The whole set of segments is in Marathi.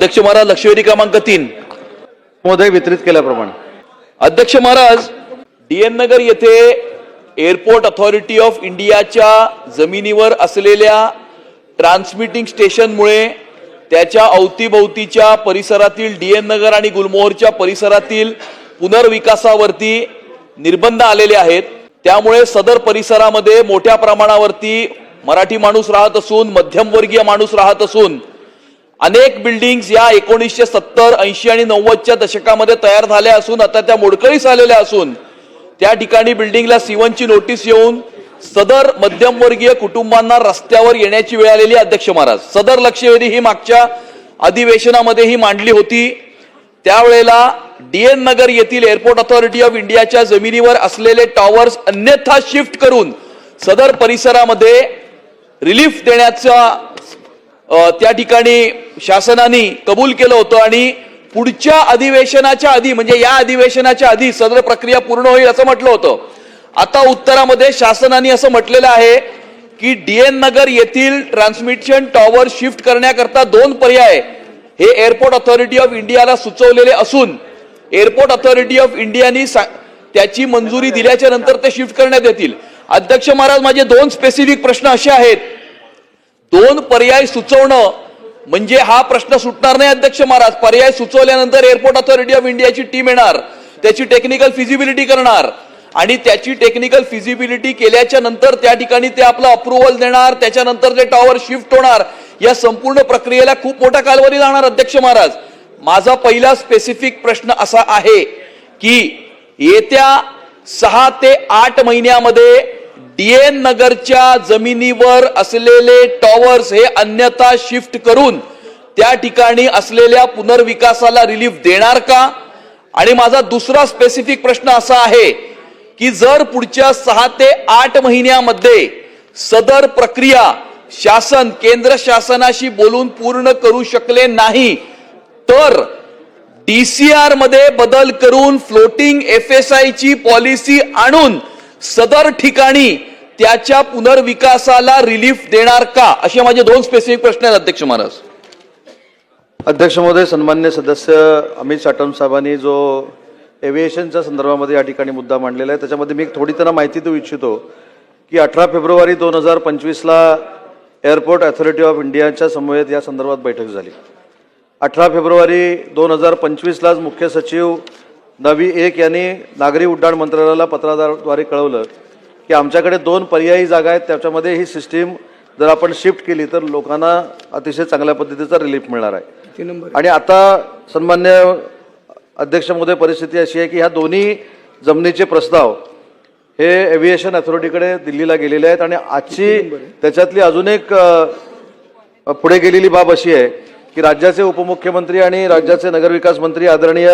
अध्यक्ष महाराज लक्षवेधी क्रमांक तीन. महोदय वितरित केल्याप्रमाणे. अध्यक्ष महाराज डी एन नगर येथे एअरपोर्ट अथॉरिटी ऑफ इंडियाच्या जमिनीवर असलेल्या ट्रान्समिटिंग स्टेशनमुळे त्याच्या अवतीभोवतीच्या परिसरातील डी एन नगर आणि गुलमोहरच्या परिसरातील पुनर्विकासावरती निर्बंध आलेले आहेत. त्यामुळे सदर परिसरामध्ये मोठ्या प्रमाणावरती मराठी माणूस राहत असून मध्यमवर्गीय माणूस राहत असून अनेक बिल्डिंग्स या एकोणीसशे सत्तर ऐंशी आणि नव्वदच्या दशकामध्ये तयार झाल्या असून आता त्या मोडकळीस आलेल्या असून त्या ठिकाणी बिल्डिंगला सीवनची नोटीस येऊन सदर मध्यमवर्गीय कुटुंबांना रस्त्यावर येण्याची वेळ आलेली अध्यक्ष महाराज. सदर लक्षवेधी ही मागच्या अधिवेशनामध्ये ही मांडली होती. त्यावेळेला डीएन नगर येथील एअरपोर्ट अथॉरिटी ऑफ इंडियाच्या जमिनीवर असलेले टॉवर्स अन्यथा शिफ्ट करून सदर परिसरामध्ये रिलीफ देण्याचा त्या ठिकाणी शासनाने कबूल केलं होतं आणि पुढच्या अधिवेशनाच्या आधी म्हणजे या अधिवेशनाच्या आधी सदर प्रक्रिया पूर्ण होईल असं म्हटलं होतं. आता उत्तरामध्ये शासनाने असं म्हटलेलं आहे की डीएन नगर येथील ट्रान्समिशन टॉवर शिफ्ट करण्याकरता दोन पर्याय हे एअरपोर्ट अथॉरिटी ऑफ इंडियाला सुचवलेले असून एअरपोर्ट अथॉरिटी ऑफ इंडियानी सा- त्याची मंजुरी दिल्याच्या नंतर ते शिफ्ट करण्यात येतील. अध्यक्ष महाराज माझे दोन स्पेसिफिक प्रश्न असे आहेत. दोन पर्याय सुचवणं म्हणजे हा प्रश्न सुटणार नाही अध्यक्ष महाराज. पर्याय सुचवल्यानंतर एअरपोर्ट अथॉरिटी ऑफ इंडियाची टीम येणार. त्याची टेक्निकल फिजिबिलिटी करणार. आणि त्याची टेक्निकल फिजिबिलिटी केल्याच्यानंतर त्या ठिकाणी ते आपलं अप्रुव्हल देणार त्याच्यानंतर ते टॉवर शिफ्ट होणार. या संपूर्ण प्रक्रियेला खूप मोठा कालवरी जाणार अध्यक्ष महाराज. माझा पहिला स्पेसिफिक प्रश्न असा आहे की येत्या सहा ते आठ महिन्यामध्ये टीएन नगरच्या जमिनीवर असलेले टॉवर्स हे अन्यथा शिफ्ट करून त्या ठिकाणी असलेल्या पुनर्विकासाला रिलीफ देणार का? आणि माझा दुसरा स्पेसिफिक प्रश्न असा आहे की जर पुढच्या सहा ते आठ महिन्यामध्ये सदर प्रक्रिया शासन केंद्र शासनाशी बोलून पूर्ण करू शकले नाही तर डीसीआरमध्ये बदल करून फ्लोटिंग एफ एस आय ची पॉलिसी आणून सदर ठिकाणी त्याच्या पुनर्विकासाला रिलीफ देणार का? असे माझे दोन स्पेसिफिक प्रश्न आहेत अध्यक्ष महाराज. अध्यक्ष महोदय सन्मान्य सदस्य अमित साटम साहेबांनी जो एव्हिएशनच्या संदर्भामध्ये या ठिकाणी मुद्दा मांडलेला आहे त्याच्यामध्ये मी एक थोडी त्यांना माहिती देऊ इच्छितो की अठरा फेब्रुवारी दोन हजार पंचवीसला एअरपोर्ट अथॉरिटी ऑफ इंडियाच्या समवेत या संदर्भात बैठक झाली. अठरा फेब्रुवारी दोन हजार पंचवीसलाच मुख्य सचिव नवी एक यांनी नागरी उड्डाण मंत्रालयाला पत्राद्वारे कळवलं की आमच्याकडे दोन पर्यायी जागा आहेत त्याच्यामध्ये ही सिस्टीम जर आपण शिफ्ट केली तर लोकांना अतिशय चांगल्या पद्धतीचा रिलीफ मिळणार आहे. आणि आता सन्मान्य अध्यक्ष महोदय परिस्थिती अशी आहे की ह्या दोन्ही जमिनीचे प्रस्ताव हे एव्हिएशन अथॉरिटीकडे दिल्लीला गेलेले आहेत आणि आजची त्याच्यातली अजून एक पुढे गेलेली बाब अशी आहे की राज्याचे उपमुख्यमंत्री आणि राज्याचे नगरविकास मंत्री आदरणीय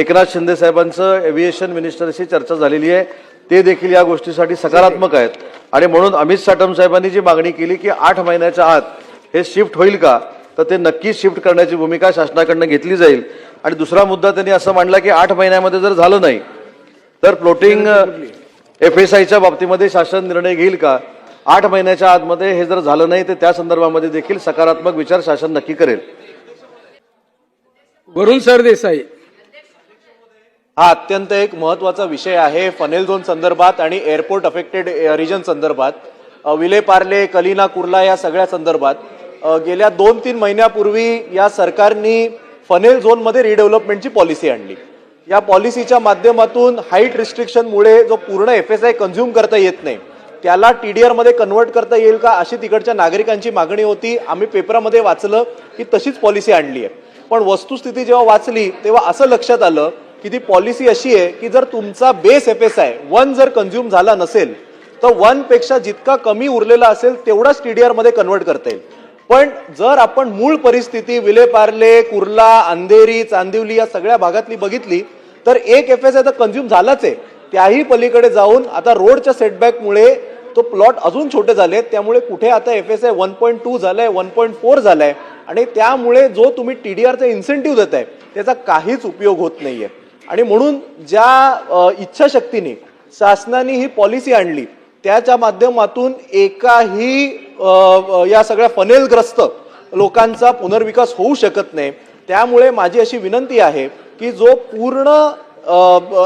एकनाथ शिंदे साहेबांचं एव्हिएशन मिनिस्टरशी चर्चा झालेली आहे. ते देखील या गोष्टीसाठी सकारात्मक आहेत. आणि म्हणून अमित साटम साहेबांनी जी मागणी केली की आठ महिन्याच्या आत हे शिफ्ट होईल का तर ते नक्कीच शिफ्ट करण्याची भूमिका शासनाकडनं घेतली जाईल. आणि दुसरा मुद्दा त्यांनी असं मांडला की आठ महिन्यामध्ये जर झालं नाही तर फ्लोटिंग एफ एस आयच्या बाबतीमध्ये शासन निर्णय घेईल का? आठ महिन्याच्या आतमध्ये हे जर झालं नाही तर त्या संदर्भामध्ये देखील सकारात्मक विचार शासन नक्की करेल. वरुण सरदेसाई हा अत्यंत एक महत्त्वाचा विषय आहे फनेल झोन संदर्भात आणि एअरपोर्ट अफेक्टेड रिजन संदर्भात. विले पार्ले कलिना कुर्ला या सगळ्या संदर्भात. गेल्या दोन तीन महिन्यापूर्वी या सरकारनी फनेल झोनमध्ये रिडेव्हलपमेंटची पॉलिसी आणली. या पॉलिसीच्या माध्यमातून हाईट रिस्ट्रिक्शनमुळे जो पूर्ण एफ एस आय कन्झ्युम करता येत नाही त्याला टी डी आरमध्ये कन्वर्ट करता येईल का अशी तिकडच्या नागरिकांची मागणी होती. आम्ही पेपरामध्ये वाचलं की तशीच पॉलिसी आणली आहे. पण वस्तुस्थिती जेव्हा वाचली तेव्हा असं लक्षात आलं की ती पॉलिसी अशी आहे की जर तुमचा base F S I one जर कन्झ्युम झाला नसेल तर वनपेक्षा जितका कमी उरलेला असेल तेवढाच टी डी आरमध्ये कन्वर्ट करता येईल. पण जर आपण मूळ परिस्थिती विलेपार्ले कुर्ला अंधेरी चांदिवली या सगळ्या भागातली बघितली तर एक एफ एस आय तर कन्झ्युम झालाच आहे. त्याही पलीकडे जाऊन आता रोडच्या सेटबॅकमुळे तो प्लॉट अजून छोटे झाले त्यामुळे कुठे आता F S I one point two झालंय वन पॉईंट फोर झालाय. आणि त्यामुळे जो तुम्ही टी डी आरचा इन्सेंटिव्ह आहे त्याचा काहीच उपयोग होत नाहीये. आणि म्हणून ज्या इच्छाशक्तीने शासनाने ही पॉलिसी आणली त्याच्या माध्यमातून एकाही या सगळ्या फनेलग्रस्त लोकांचा पुनर्विकास होऊ शकत नाही. त्यामुळे माझी अशी विनंती आहे की जो पूर्ण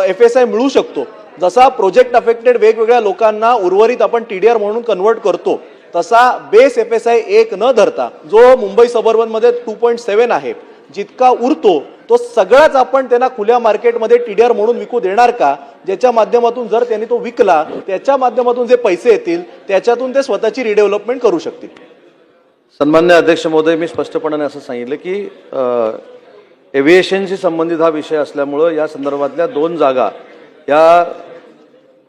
एफ एस आय मिळू शकतो जसा प्रोजेक्ट अफेक्टेड वेगवेगळ्या लोकांना उर्वरित आपण टी डी आर म्हणून कन्वर्ट करतो तसा बेस एफ एस आय एक न धरता जो मुंबई सबर्बनमध्ये टू पॉईंट सेवन आहे जितका उरतो तो सगळाच आपण त्यांना खुल्या मार्केटमध्ये टी डी आर म्हणून विकू देणार का? ज्याच्या माध्यमातून जर त्यांनी तो विकला त्याच्या माध्यमातून जे पैसे येतील त्याच्यातून ते स्वतःची रिडेव्हलपमेंट करू शकतील. सन्मान्य अध्यक्ष महोदय मी स्पष्टपणाने असं सांगितलं की एव्हिएशनशी संबंधित हा विषय असल्यामुळं या संदर्भातल्या दोन जागा या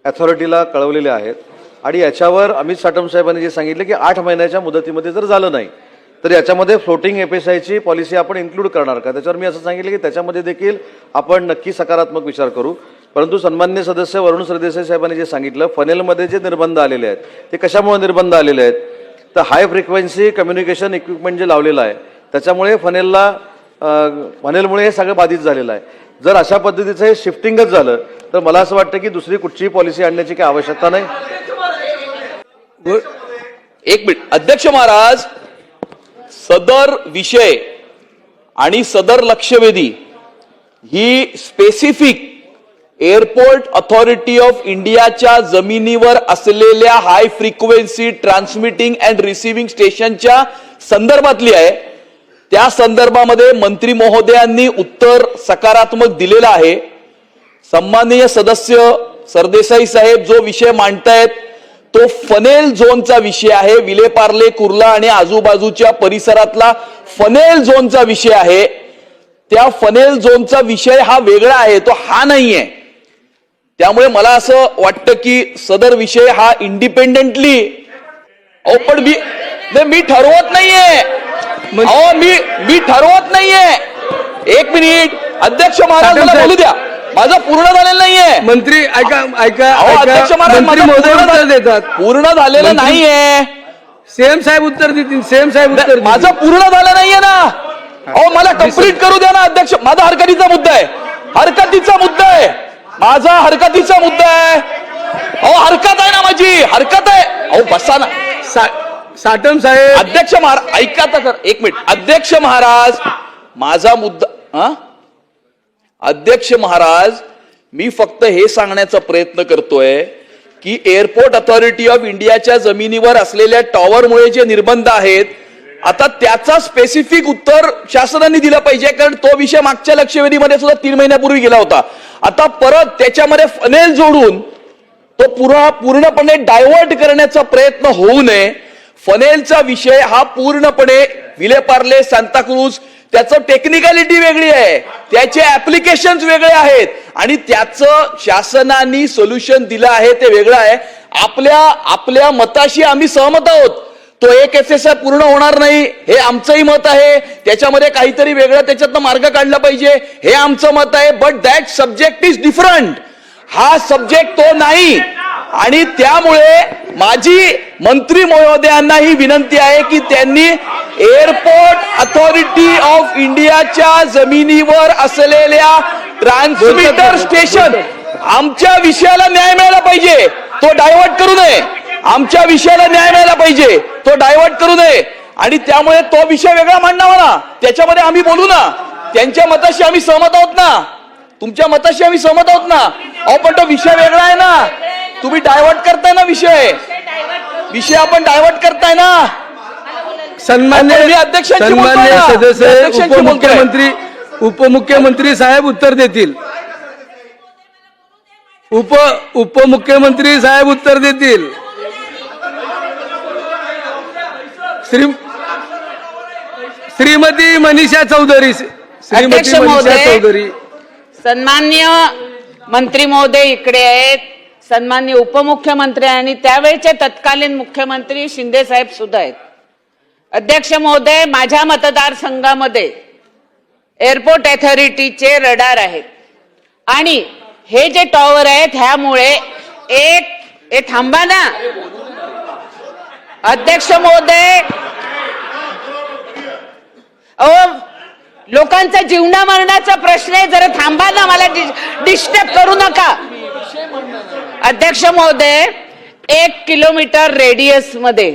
अथॉरिटीला कळवलेल्या आहेत. आणि याच्यावर अमित साटम साहेबांनी जे सांगितलं की आठ महिन्याच्या मुदतीमध्ये जर झालं नाही तर याच्यामध्ये फ्लोटिंग एफ एस आयची पॉलिसी आपण इन्क्लूड करणार का? त्याच्यावर मी असं सांगितलं की त्याच्यामध्ये देखील आपण नक्की सकारात्मक विचार करू. परंतु सन्मान्य सदस्य वरुण सरदेसाई साहेबांनी जे सांगितलं फनेलमध्ये जे निर्बंध आलेले आहेत ते कशामुळे निर्बंध आलेले आहेत? तर हाय फ्रिक्वेन्सी कम्युनिकेशन इक्विपमेंट जे लावलेलं आहे त्याच्यामुळे फनेलला फनेलमुळे हे सगळं बाधित झालेलं आहे. जर अशा पद्धतीचं हे शिफ्टिंगच झालं तर मला असं वाटतं की दुसरी कुठचीही पॉलिसी आणण्याची काही आवश्यकता नाही. एक मिनिट. अध्यक्ष महाराज सदर विषय आणि सदर लक्षवेधी ही स्पेसिफिक एअरपोर्ट अथॉरिटी ऑफ इंडियाच्या जमिनीवर असलेल्या high frequency transmitting and receiving स्टेशनच्या संदर्भातली आहे. त्या संदर्भामध्ये मंत्री महोदयांनी उत्तर सकारात्मक दिलेलं आहे. सन्माननीय सदस्य सरदेसाई साहेब जो विषय मांडतायत तो फनेल झोनचा विषय आहे. विलेपार्ले कुर्ला आणि आजूबाजूच्या परिसरातला फनेल झोनचा विषय आहे. त्या फनेल झोनचा विषय हा वेगळा आहे. तो हा नाहीये. त्यामुळे मला असं वाटतं की सदर विषय हा इंडिपेंडेंटली अहो पण मी नाही, मी ठरवत नाहीये. अहो मी मी ठरवत नाहीये. एक मिनिट. अध्यक्ष महाराज मला बोलू द्या. माझं पूर्ण झालेलं नाहीये. मंत्री ऐका ऐका अहो अध्यक्ष महाराज मंत्री माझं महोदय पूर्ण उत्तर झालं- देतात. पूर्ण झालेलं मंत्री- नाहीये. सेम साहेब उत्तर देतील सेम साहेब उत्तर देतील. माझं पूर्ण झालं नाहीये ना. अहो मला कंप्लीट करू द्या ना अध्यक्ष. माझा हरकतीचा मुद्दा आहे. हरकतीचा मुद्दा आहे. माझा हरकतीचा मुद्दा आहे. अहो हरकत आहे ना माझी. हरकत आहे. अहो बसा ना. सा- साटम साहेब. अध्यक्ष महाराज ऐका तर सर एक मिनिट. अध्यक्ष महाराज माझा मुद्दा हा अध्यक्ष महाराज मी फक्त हे सांगण्याचा प्रयत्न करतोय की एअरपोर्ट अथॉरिटी ऑफ इंडियाच्या जमिनीवर असलेल्या टॉवरमुळे जे निर्बंध आहेत आता त्याचा स्पेसिफिक उत्तर शासनाने दिलं पाहिजे कारण तो विषय मागच्या लक्षवेधीमध्ये सुद्धा तीन महिन्यापूर्वी गेला होता. आता परत त्याच्यामध्ये फनेल जोडून तो पुरा पूर्णपणे डायव्हर्ट करण्याचा प्रयत्न होऊ नये. फनेलचा विषय हा पूर्णपणे विलेपार्ले सांताक्रूज त्याचं टेक्निकॅलिटी वेगळी आहे. त्याचे ऍप्लिकेशन वेगळे आहेत. आणि त्याचं शासनाने सोल्युशन दिलं आहे ते वेगळं आहे. आपल्या आपल्या मताशी आम्ही सहमत आहोत. तो एक एस एस आय पूर्ण होणार नाही हे आमचंही मत आहे. त्याच्यामध्ये काहीतरी वेगळं त्याच्यातनं मार्ग काढला पाहिजे हे आमचं मत आहे. But that subject is different हा सब्जेक्ट तो नाही. आणि त्यामुळे माझी मंत्री महोदयांना ही विनंती आहे की त्यांनी एअरपोर्ट अथॉरिटी ऑफ इंडियाच्या जमिनीवर असलेल्या ट्रान्समीटर स्टेशन आमच्या विषयाला न्याय मिळाला पाहिजे. तो डायव्हर्ट करू नये. आमच्या विषयाला न्याय मिळाला पाहिजे. तो डायव्हर्ट करू नये. आणि त्यामुळे तो विषय वेगळा मांडावा ना. त्याच्यामध्ये आम्ही बोलू ना. त्यांच्या मताशी आम्ही सहमत आहोत ना. तुमच्या मताशी आम्ही सहमत आहोत ना. अहो पण तो विषय वेगळा आहे ना. तुम्ही डायव्हर्ट करताय ना विषय विषय आपण डायव्हर्ट करताय ना सन्मान्य अध्यक्षांशी सन्मान्य. सदस्य. उपमुख्यमंत्री उपमुख्यमंत्री साहेब उत्तर देतील उप उपमुख्यमंत्री साहेब उत्तर देतील श्री श्रीमती मनीषा चौधरी श्रीमती अध्यक्ष मनीषा महोदय. चौधरी सन्मान्य मंत्री महोदय इकडे आहेत सन्मान्य उपमुख्यमंत्री आणि त्यावेळचे तत्कालीन मुख्यमंत्री शिंदे साहेब सुद्धा आहेत. अध्यक्ष महोदय माझ्या मतदारसंघामध्ये एअरपोर्ट अथॉरिटीचे रडार आहेत. आणि हे जे टॉवर आहेत ह्यामुळे एक हे थांबा ना. अध्यक्ष महोदय अहो लोकांचा जीवना मरणाचा प्रश्न आहे जरा थांबा ना मला डिस्टर्ब करू नका. अध्यक्ष महोदय एक किलोमीटर रेडियसमध्ये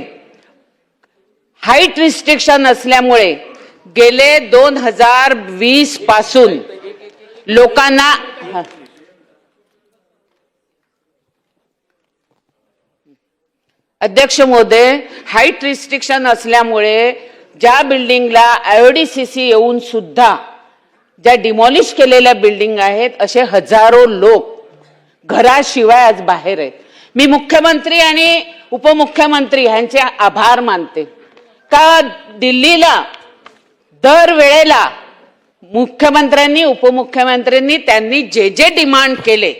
हाईट रिस्ट्रिक्शन असल्यामुळे गेले दोन हजार वीसपासून लोकांना अध्यक्ष महोदय हाईट रिस्ट्रिक्शन असल्यामुळे ज्या बिल्डिंगला आयोडीसीसी येऊन सुद्धा ज्या डिमॉलिश केलेल्या बिल्डिंग आहेत असे हजारो लोक घराशिवाय आज बाहेर आहेत मी मुख्यमंत्री आणि उपमुख्यमंत्री ह्यांचे आभार मानते. का दिल्लीला दर वेळेला मुख्यमंत्र्यांनी उपमुख्यमंत्र्यांनी त्यांनी जे जे डिमांड केले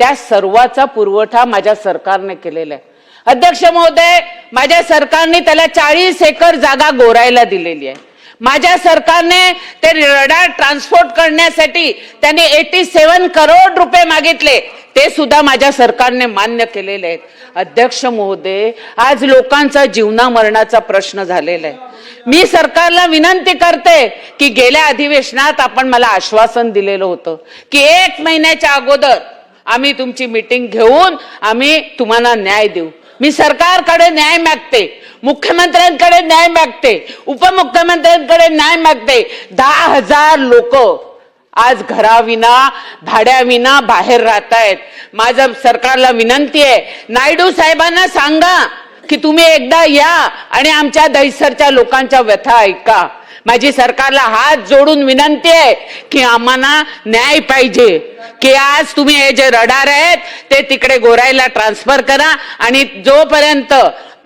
त्या सर्वाचा पुरवठा माझ्या सरकारने केलेला आहे. अध्यक्ष महोदय माझ्या सरकारने त्याला चाळीस एकर जागा गोरायला दिलेली आहे. माझ्या सरकारने ते रडार ट्रान्सपोर्ट करण्यासाठी त्याने एटी सेवन करोड रुपये मागितले. ते सुद्धा माझ्या सरकारने मान्य केलेले आहेत. अध्यक्ष महोदय आज लोकांचा जीवना मरणाचा प्रश्न झालेला आहे. मी सरकारला विनंती करते की गेल्या अधिवेशनात आपण मला आश्वासन दिलेलं होतं की एक महिन्याच्या अगोदर आम्ही तुमची मीटिंग घेऊन आम्ही तुम्हाला न्याय देऊ. मी सरकारकडे न्याय मागते. मुख्यमंत्र्यांकडे न्याय मागते उपमुख्यमंत्र्यांकडे न्याय मागते. दहा हजार लोक आज घराविना भाड्याविना बाहेर राहत आहेत माझं सरकारला विनंती आहे नायडू साहेबांना सांगा की तुम्ही एकदा या आणि आमच्या दैसरच्या लोकांच्या व्यथा ऐका. माझी सरकारला हात जोडून विनंती आहे की आम्हाला न्याय पाहिजे. की आज तुम्ही हे जे रडार आहेत ते तिकडे गोरायला ट्रान्सफर करा आणि जोपर्यंत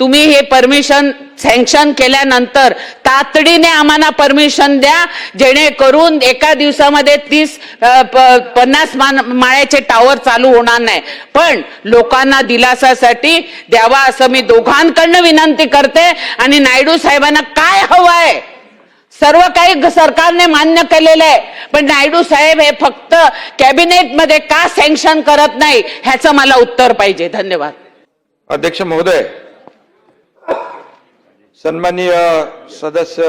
तुम्ही हे परमिशन सँक्शन केल्यानंतर तातडीने आम्हाला परमिशन द्या जेणेकरून एका दिवसामध्ये तीस प- पन्नास माळ्याचे टावर चालू होणार नाही. पण लोकांना दिलासासाठी द्यावा असं मी दोघांकडनं विनंती करते आणि नायडू साहेबांना काय हवं आहे सर्व काही सरकारने मान्य केलेलं आहे पण नायडू साहेब हे फक्त कॅबिनेटमध्ये का सँक्शन करत नाही? ह्याचं मला उत्तर पाहिजे. धन्यवाद. अध्यक्ष महोदय सन्माननीय सदस्य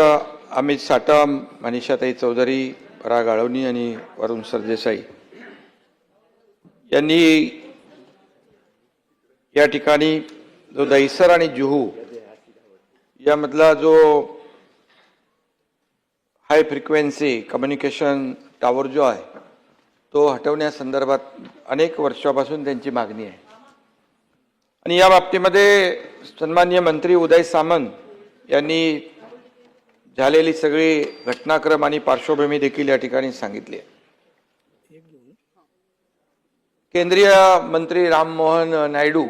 अमित साटम मनीषाताई चौधरी पराग आळवणी आणि वरुण सरदेसाई यांनी या ठिकाणी जो दहिसर आणि जुहू यामधला जो हाय फ्रिक्वेन्सी कम्युनिकेशन टॉवर जो आहे तो हटवण्यासंदर्भात अनेक वर्षापासून त्यांची मागणी आहे. आणि या बाबतीमध्ये सन्मान्य मंत्री उदय सामंत यांनी झालेली सगळी घटनाक्रम आणि पार्श्वभूमी देखील या ठिकाणी सांगितली आहे. केंद्रीय मंत्री राममोहन नायडू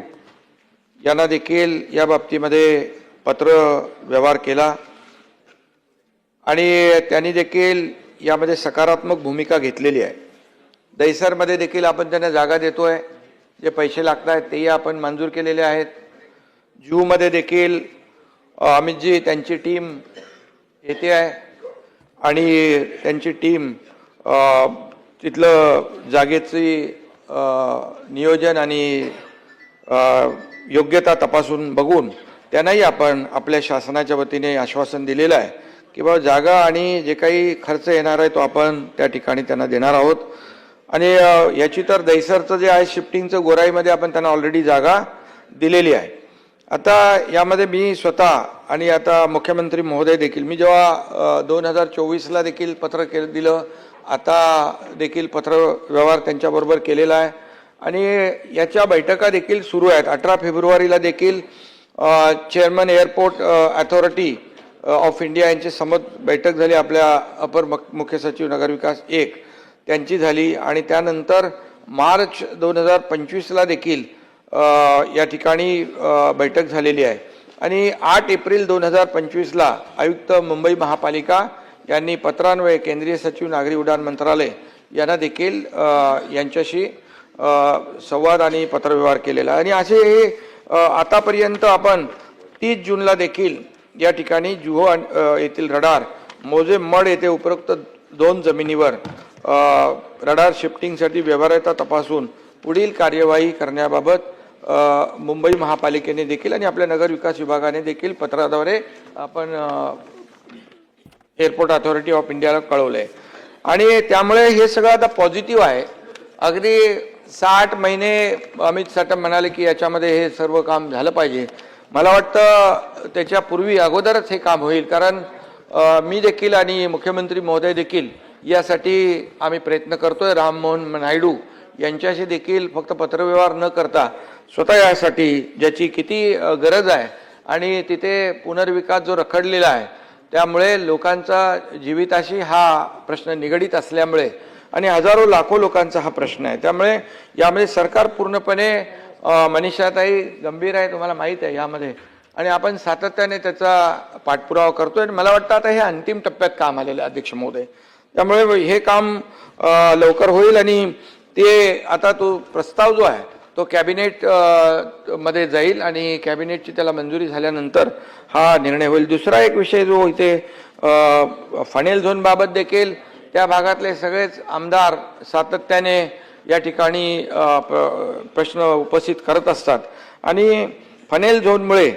यांना देखील या बाबतीमध्ये पत्र व्यवहार केला आणि त्यांनी देखील यामध्ये सकारात्मक भूमिका घेतलेली आहे. दैसरमध्ये देखील आपण त्यांना जागा देतो आहे जे पैसे लागत आहेत तेही आपण मंजूर केलेले आहेत. जूमध्ये देखील अमितजी त्यांची टीम येते आहे आणि त्यांची टीम तिथलं जागेची नियोजन आणि योग्यता तपासून बघून त्यांनाही आपण आपल्या शासनाच्या वतीने आश्वासन दिलेलं आहे की बाबा जागा आणि जे काही खर्च येणार आहे तो आपण त्या ठिकाणी त्यांना देणार आहोत. आणि याची तर दैसरचं जे आहे शिफ्टिंगचं गोराईमध्ये आपण त्यांना ऑलरेडी जागा दिलेली आहे. आता यामध्ये मी स्वतः आणि आता मुख्यमंत्री महोदय देखील मी जेव्हा दोन हजार चोवीसला देखील पत्र केलं दिलं आता देखील पत्र व्यवहार त्यांच्याबरोबर केलेला आहे. आणि याच्या बैठका देखील सुरू आहेत. अठरा फेब्रुवारीला देखील chairman airport authority of India यांची समज बैठक झाली. आपल्या अपर मक- मुख्य सचिव नगरविकास एक त्यांची झाली. आणि त्यानंतर मार्च दोन हजार पंचवीसला देखील या ठिकाणी बैठक झालेली आहे. आणि आठ एप्रिल दोन हजार पंचवीसला आयुक्त मुंबई महापालिका यांनी पत्रान्वये केंद्रीय सचिव नागरी उड्डाण मंत्रालय यांना देखील यांच्याशी संवाद आणि पत्रव्यवहार केलेला आहे. आणि असे हे आतापर्यंत आपण तीस जूनला देखील या ठिकाणी जुहो येथील रडार मोजे मड येथे उपरोक्त दोन जमिनीवर रडार शिफ्टिंगसाठी व्यवहार्यता तपासून पुढील कार्यवाही करण्याबाबत मुंबई महापालिकेने देखील आणि आपल्या नगर विकास विभागाने देखील पत्राद्वारे आपण एअरपोर्ट अथॉरिटी ऑफ इंडियाला कळवलंय. आणि त्यामुळे हे सगळं आता पॉझिटिव्ह आहे. अगदी साठ महिने अमित साटम म्हणाले की याच्यामध्ये हे सर्व काम झालं पाहिजे. मला वाटतं त्याच्यापूर्वी अगोदरच हे काम होईल. कारण मी देखील आणि मुख्यमंत्री महोदय देखील यासाठी आम्ही प्रयत्न करतोय. राममोहन नायडू यांच्याशी देखील फक्त पत्रव्यवहार न करता स्वतः यासाठी ज्याची किती गरज आहे आणि तिथे पुनर्विकास जो रखडलेला आहे त्यामुळे लोकांचा जीविताशी हा प्रश्न निगडीत असल्यामुळे आणि हजारो लाखो लोकांचा हा प्रश्न आहे. त्यामुळे यामध्ये सरकार पूर्णपणे मनीषाताई गंभीर आहे तुम्हाला माहीत आहे यामध्ये. आणि आपण सातत्याने त्याचा पाठपुरावा करतोय आणि मला वाटतं आता हे अंतिम टप्प्यात काम आलेलं आहे अध्यक्ष महोदय. त्यामुळे हे काम लवकर होईल आणि ते आता तो प्रस्ताव जो आहे तो कॅबिनेटमध्ये जाईल आणि कॅबिनेटची त्याला मंजुरी झाल्यानंतर हा निर्णय होईल. दुसरा एक विषय जो इथे फनेल झोनबाबत देखील त्या भागातले सगळेच आमदार सातत्याने या ठिकाणी प्रश्न उपस्थित करत असतात. आणि फनेल झोनमुळे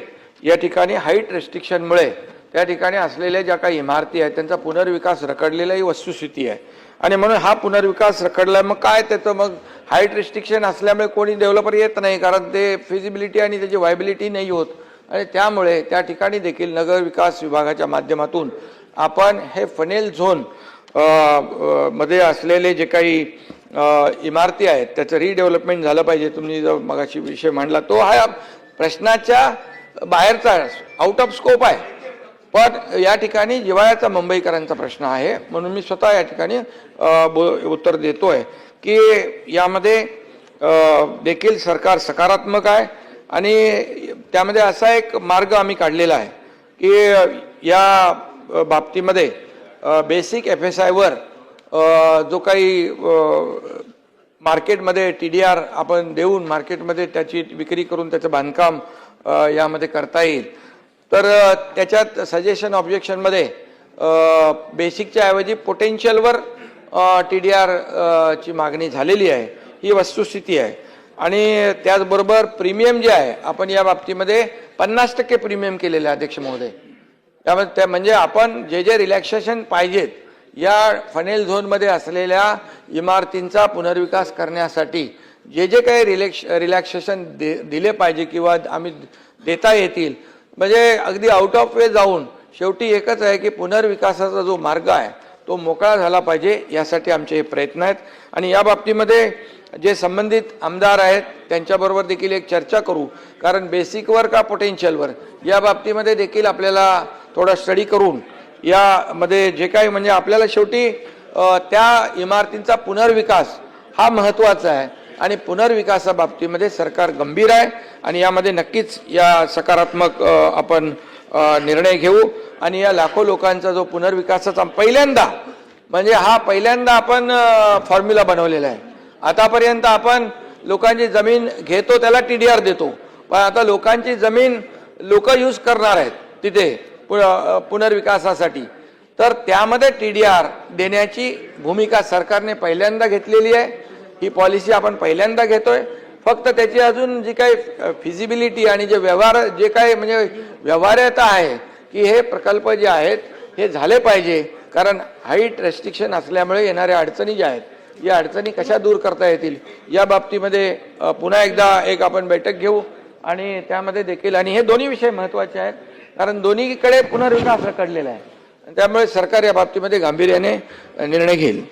या ठिकाणी हाईट रेस्ट्रिक्शनमुळे त्या ठिकाणी असलेल्या ज्या काही इमारती आहेत त्यांचा पुनर्विकास रखडलेलाही वस्तुस्थिती आहे. आणि म्हणून हा पुनर्विकास रखडला. मग काय त्याचं? मग हाईट रिस्ट्रिक्शन असल्यामुळे कोणी डेव्हलपर येत नाही कारण ते फिजिबिलिटी आणि त्याची व्हायबिलिटी नाही होत. आणि त्यामुळे त्या ठिकाणी देखील नगर विकास विभागाच्या माध्यमातून आपण हे फनेल झोनमध्ये असलेले जे काही इमारती आहेत त्याचं रिडेव्हलपमेंट झालं पाहिजे. तुम्ही जो मगाशी विषय मांडला तो हा प्रश्नाच्या बाहेरचा आउट ऑफ स्कोप आहे. पण या ठिकाणी जिवाळ्याचा मुंबईकरांचा प्रश्न आहे. म्हणून मी स्वतः या ठिकाणी बो- उत्तर देतोय की यामध्ये देखील सरकार सकारात्मक आहे आणि त्यामध्ये असा एक मार्ग आम्ही काढलेला आहे की या बाबतीमध्ये बेसिक एफ एस आयवर जो काही मार्केटमध्ये टी डी आर आपण देऊन मार्केटमध्ये त्याची विक्री करून त्याचं बांधकाम यामध्ये करता येईल. तर त्याच्यात सजेशन ऑब्जेक्शनमध्ये बेसिकच्या ऐवजी पोटेन्शियलवर टी डी आर ची मागणी झालेली आहे. ही वस्तुस्थिती आहे. आणि त्याचबरोबर प्रीमियम जे आहे आपण या बाबतीमध्ये पन्नास टक्के प्रीमियम केलेलं आहे अध्यक्ष महोदय. त्यामध्ये त्या म्हणजे आपण जे जे रिलॅक्सेशन पाहिजेत या फनेल झोनमध्ये असलेल्या इमारतींचा पुनर्विकास करण्यासाठी जे जे काही रिलॅक्स रिलॅक्सेशन दे दिले पाहिजे किंवा आम्ही देता येतील म्हणजे अगदी आउट ऑफ वे जाऊन शेवटी एकच आहे की पुनर्विकासाचा जो मार्ग आहे तो मोकळा झाला पाहिजे यासाठी आमचे हे प्रयत्न आहेत. आणि या बाबतीमध्ये जे संबंधित आमदार आहेत त्यांच्याबरोबर देखील एक चर्चा करू. कारण बेसिकवर का पोटेन्शियलवर या बाबतीमध्ये देखील आपल्याला थोडा स्टडी करून यामध्ये जे काही म्हणजे आपल्याला शेवटी त्या इमारतींचा पुनर्विकास हा महत्त्वाचा आहे. आणि पुनर्विकासाबाबतीमध्ये सरकार गंभीर आहे आणि यामध्ये नक्कीच या सकारात्मक आपण निर्णय घेऊ. आणि या लाखो लोकांचा जो पुनर्विकासाचा पहिल्यांदा म्हणजे हा पहिल्यांदा आपण फॉर्म्युला बनवलेला आहे. आतापर्यंत आपण लोकांची जमीन घेतो त्याला टी डी आर देतो. पण आता लोकांची जमीन लोक यूज करणार आहेत तिथे पु- पुनर्विकासासाठी. तर त्यामध्ये टी डी आर देण्याची भूमिका सरकारने पहिल्यांदा घेतलेली आहे. ही पॉलिसी आपण पहिल्यांदा घेतोय. फक्त त्याची अजून जी काही फिजिबिलिटी आणि जे व्यवहार जे काही म्हणजे व्यवहार्यता आहे की हे प्रकल्प जे आहेत हे झाले पाहिजे. कारण हाईट रेस्ट्रिक्शन असल्यामुळे येणाऱ्या अडचणी ज्या आहेत या अडचणी कशा दूर करता येतील? या बाबतीमध्ये पुन्हा एकदा एक आपण बैठक घेऊ. आणि त्यामध्ये देखील आणि हे दोन्ही विषय महत्त्वाचे आहेत. कारण दोन्हीकडे पुनर्विकास रकडलेला आहे. त्यामुळे सरकार या बाबतीमध्ये गांभीर्याने निर्णय घेईल.